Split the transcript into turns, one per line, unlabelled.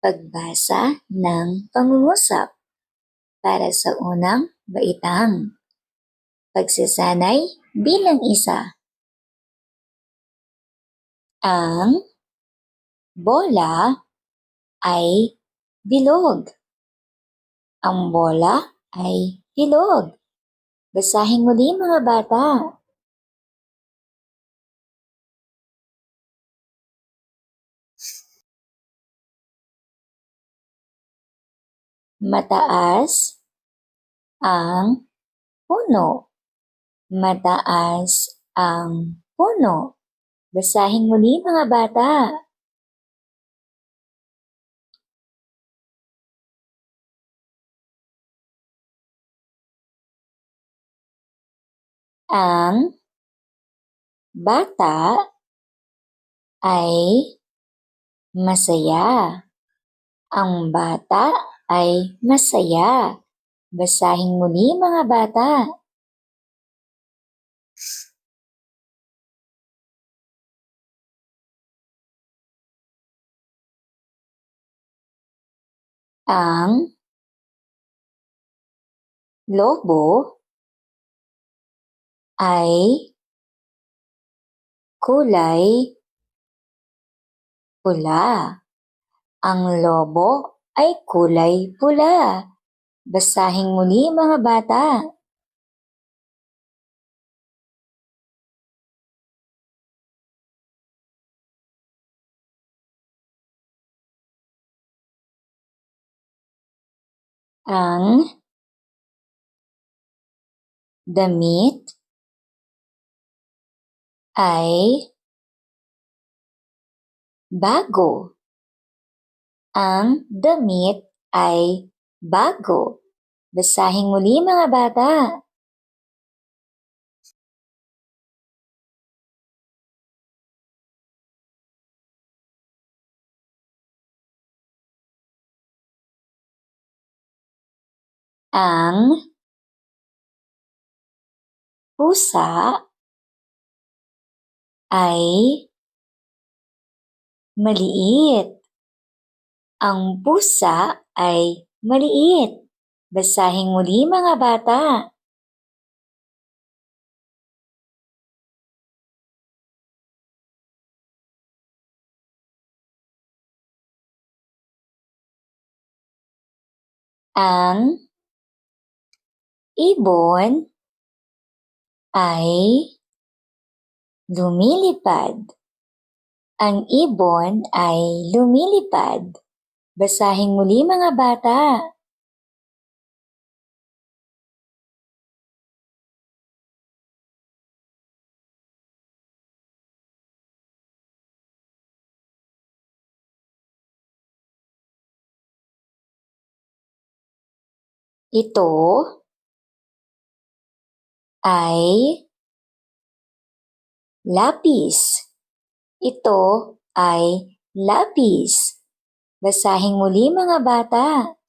Pagbasa ng pangungusap para sa unang baitang. Pagsasanay bilang isa. Ang bola ay bilog. Ang bola ay bilog. Basahin muli mga bata. Mataas ang puno. Mataas ang puno. Basahin muli mga bata. Ang bata ay masaya. Ang bata ay masaya. Basahin muli mga bata. Ang lobo ay kulay pula. Ang lobo ay kulay pula. Basahin muli mga bata. Ang damit ay bago. Ang damit ay bago. Basahin muli mga bata. Ang pusa ay maliit. Ang pusa ay maliit. Basahin muli mga bata. Ang ibon ay lumilipad. Ang ibon ay lumilipad. Basahin muli mga bata. Ito ay lapis. Ito ay lapis. Basahin muli mga bata.